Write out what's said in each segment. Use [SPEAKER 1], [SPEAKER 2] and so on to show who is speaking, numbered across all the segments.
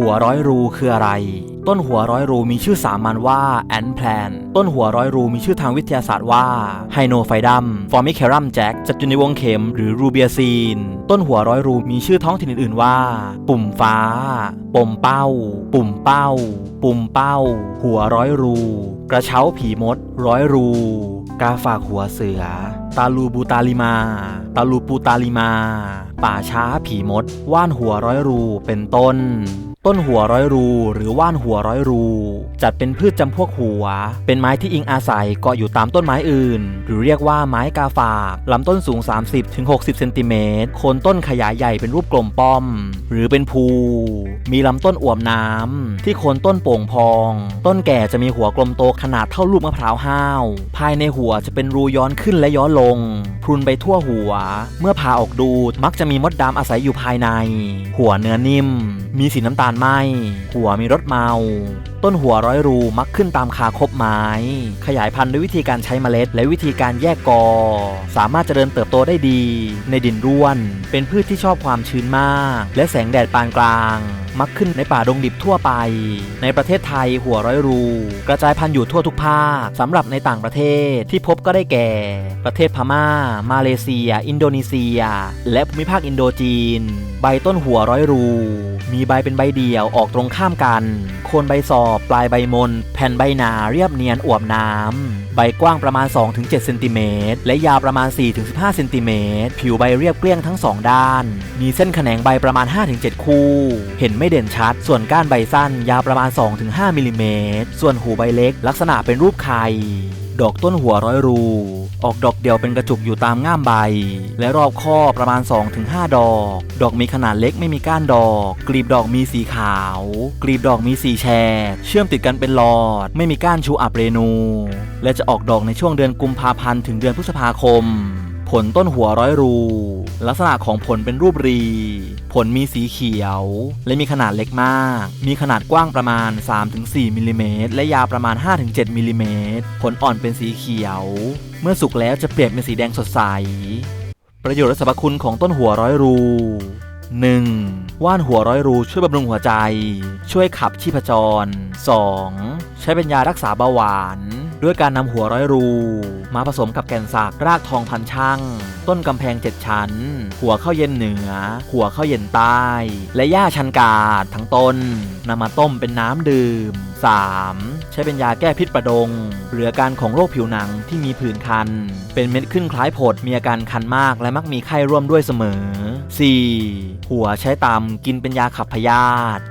[SPEAKER 1] หัวร้อยรูคืออะไร ต้นหัวร้อยรูมีชื่อสามัญว่าแอนแพลน ต้นหัวร้อยรูมีชื่อทางวิทยาศาสตร์ว่าไฮโนไฟดัม ฟอร์มิเครัมแจ็คจัดอยู่ในวงเข็มหรือรูเบียซีน ต้นหัวร้อยรูมีชื่อท้องถิ่นอื่นๆว่า ปุ่มฟ้า ปมเป้า ปุ่มเป้า ปุ่มเป้า หัวร้อยรู กระเช้าผีมด ร้อยรู กาฝากหัวเสือ ตาลูบูตาลิมา ตาลูปูตาลิมา ป่าช้าผีมด ว่านหัวร้อยรู เป็นต้น ต้นหัวร้อยรู หรือว่านหัวร้อยรู จัดเป็นพืชจำพวกหัว เป็นไม้ที่อิงอาศัยเกาะอยู่ตามต้นไม้อื่น หรือเรียกว่าไม้กาฝากลำต้นสูง 30-60 เซนติเมตรโคนต้นขยายใหญ่เป็นรูปกลมป้อม หรือเป็นภู มีลำต้นอวบน้ำที่โคนต้นโป่งพอง ต้นแก่จะมีหัวกลมโตขนาดเท่าลูกมะพร้าวห้าว ภายในหัวจะเป็นรูย้อนขึ้นและย้อนลง พรุนไปทั่วหัว เมื่อผ่าออกดูมักจะมีมดดำอาศัยอยู่ภายใน หัวเนื้อนิ่ม มีสีน้ำตาลไหมหัวมีรสเมา ต้นหัวร้อยรูมักขึ้นตามคาคบไม้ ขยายพันธุ์ด้วยวิธีการใช้เมล็ด และวิธีการแยกกอ สามารถเจริญเติบโตได้ดี ในดินร่วน เป็นพืชที่ชอบความชื้นมาก และแสงแดดปานกลาง มักขึ้นในป่าดงดิบทั่วไป ในประเทศไทยหัวร้อยรู กระจายพันธุ์อยู่ทั่วทุกภาคสำหรับในต่างประเทศที่พบก็ได้แก่ ประเทศพม่า มาเลเซีย อินโดนีเซีย และภูมิภาคอินโดจีน ใบต้นหัวร้อยรู มีใบเป็นใบเดี่ยวออกตรงข้ามกันโคนใบสอบ ปลายใบมน แผ่นใบหนาเรียบเนียนอวบน้ำ ใบกว้างประมาณ 2-7 เซนติเมตร และยาวประมาณ 4-15 เซนติเมตร ผิวใบเรียบเกลี้ยงทั้งสองด้าน มีเส้นแขนงใบประมาณ 5-7 คู่ เห็นไม่เด่นชัด ส่วนก้านใบสั้นยาวประมาณ 2-5 มิลลิเมตร ส่วนหูใบเล็ก ลักษณะเป็นรูปไข่ ดอกต้นหัวร้อยรู ออกดอกเดียวเป็นกระจุกอยู่ตามง่ามใบ และรอบข้อประมาณ 2-5 ดอก ดอกมีขนาดเล็กไม่มีก้านดอก กลีบดอกมีสีขาว กลีบดอกมีสีแฉกเชื่อมติดกันเป็นหลอด ไม่มีก้านชูอับเรนู และจะออกดอกในช่วงเดือนกุมภาพันธ์ถึงเดือนพฤษภาคม ผลต้นหัวร้อยรู ลักษณะของผลเป็นรูปรี ผลมีสีเขียว และมีขนาดเล็กมาก มีขนาดกว้างประมาณ 3-4มิลลิเมตรและยาวประมาณ 5-7มิลลิเมตรผลอ่อนเป็นสีเขียว เมื่อสุกแล้วจะเปลี่ยนเป็นสีแดงสดใส ประโยชน์และสรรพคุณของต้นหัวร้อยรู 1. ว่านหัวร้อยรูช่วยบำรุงหัวใจ ช่วยขับชีพจร 2. ใช้เป็นยารักษาเบาหวาน ด้วยการนำหัวร้อยรู มาผสมกับแก่นสากรากทองพันช่างต้นกำแพงเจ็ดชั้น หัวเข้าเย็นเหนือ หัวเข้าเย็นใต้ และหญ้าชันกาดทั้งต้นนำมาต้มเป็นน้ำดื่ม 3. ใช้เป็นยาแก้พิษประดง หรืออาการของโรคผิวหนังที่มีผื่นคัน เป็นเม็ดขึ้นคล้ายผดมีอาการคันมากและมักมีไข้ร่วมด้วยเสมอ 4. หัวใช้ตำกินเป็นยาขับพยาธิ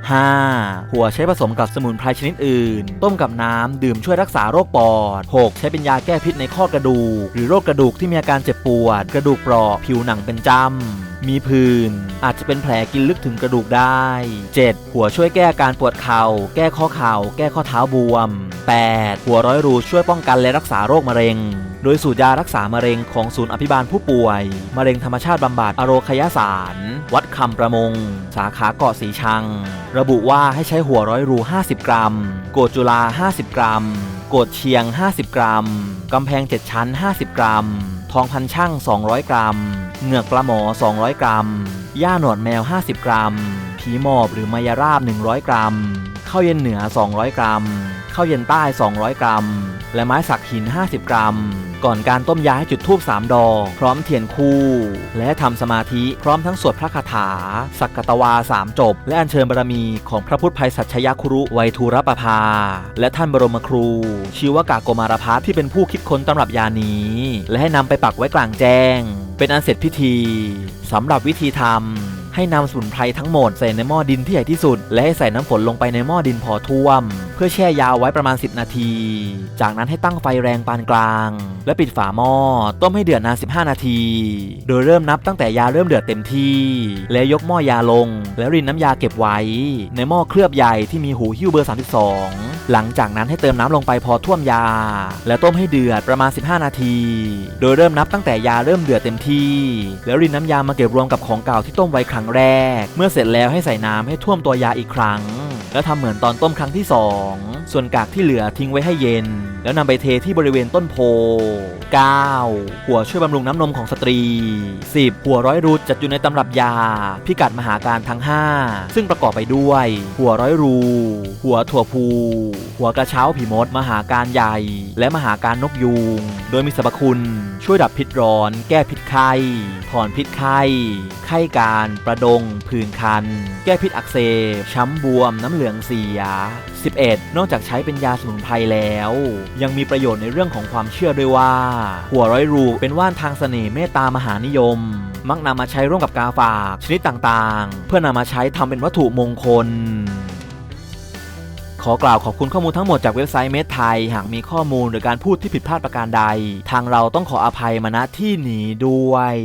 [SPEAKER 1] 5. หัวใช้ผสมกับสมุนไพรชนิดอื่น ต้มกับน้ำดื่มช่วยรักษาโรคปอด 6. ใช้เป็นยาแก้พิษในข้อกระดูก หรือโรคกระดูกที่มีอาการเจ็บปวด กระดูกเปราะผิวหนังเป็นจ้ำ มีผื่นอาจจะเป็นแผลกินลึกถึงกระดูกได้ 7. หัวช่วยแก้อาการปวดเข่า แก้ข้อเข่า แก้ข้อเท้าบวม 8. หัวร้อยรูช่วยป้องกันและรักษาโรคมะเร็ง โดยสูตรยารักษามะเร็งของศูนย์อภิบาลผู้ป่วย มะเร็งธรรมชาติบำบัดอโรคยาสาร วัดคำประมง สาขาเกาะสีชัง ระบุว่าให้ใช้หัวร้อยรู 50 กรัม โกดจุลา 50 กรัม โกดเชียง 50 กรัม กำแพง 7 ชั้น 50 กรัม ทองพันช่าง 200 กรัม เหงือกปลาหมอ 200 กรัม ย่าหนวดแมว 50 กรัม ผีหมอบหรือมายาราบ 100 กรัม ข้าวเย็นเหนือ 200 กรัม ข้าวเย็นใต้ 200 กรัม และไม้สักหิน 50 กรัม ก่อนการต้มยาให้จุดธูป3ดอกพร้อมเทียนคู่ และทำสมาธิพร้อมทั้งสวดพระคาถา สักกตวาสามจบ และอัญเชิญบารมีของพระพุทธภัยสัชยคุรุไวยทูรปภา และท่านบรมครูชิวกากโกมารพัฒน์ที่เป็นผู้คิดค้นตำรับยานี้ และให้นำไปปักไว้กลางแจ้ง เป็นอันเสร็จพิธีสำหรับวิธีทำให้นำสมุนไพรทั้งหมดใส่ในหม้อดินที่ใหญ่ที่สุด และให้ใส่น้ำฝนลงไปในหม้อดินพอท่วมเพื่อแช่ยาวไว้ประมาณ 10 นาที จากนั้นให้ตั้งไฟแรงปานกลาง และปิดฝาหม้อต้มให้เดือดนาน 15 นาที โดยเริ่มนับตั้งแต่ยาเริ่มเดือดเต็มที่ แล้วยกหม้อยาลง แล้วรินน้ำยาเก็บไว้ ในหม้อเคลือบใหญ่ที่มีหูหิ้วเบอร์ 32 หลังจากนั้นให้เติมน้ำลงไปพอท่วมยา และต้มให้เดือดประมาณ 15 นาที โดยเริ่มนับตั้งแต่ยาเริ่มเดือดเต็มที่ แล้วรินน้ำยามาเก็บรวมกับของเก่าที่ต้มไว้ครั้งแรก เมื่อเสร็จแล้วให้ใส่น้ำให้ท่วมตัวยาอีกครั้ง แล้วทำเหมือนตอนต้มครั้งที่ 2 ส่วนกากที่เหลือทิ้งไว้ให้เย็น แล้วนำไปเทที่บริเวณต้นโพ 9. หัวช่วยบำรุงน้ำนมของสตรี 10. หัวร้อยรูจัดอยู่ในตำรับยา พิกัดมหาการทั้ง 5 ซึ่งประกอบไปด้วย หัวร้อยรู หัวถั่วพูหัวกระเช้าผีมด มหาการใหญ่ และมหาการนกยูง โดยมีสรรพคุณช่วยดับพิษร้อน แก้พิษไข้ ถอนพิษไข้ ไข้การ ประดง ผื่นคัน แก้พิษอักเสบช้ำบวมน้ำเหลืองเสีย 11. นอกจากใช้เป็นยาสมุนไพรแล้ว ยังมีประโยชน์ในเรื่องของความเชื่อด้วยว่า หัวร้อยรูเป็นว่านทางเสน่ห์เมตตามหานิยม มักนำมาใช้ร่วมกับกาฝากชนิดต่างๆ เพื่อนำมาใช้ทำเป็นวัตถุมงคลขอกล่าวขอบคุณข้อมูลทั้งหมดจากเว็บไซต์เมดไทย หากมีข้อมูลหรือการพูดที่ผิดพลาดประการใด ทางเราต้องขออภัยมาณที่นี้ด้วย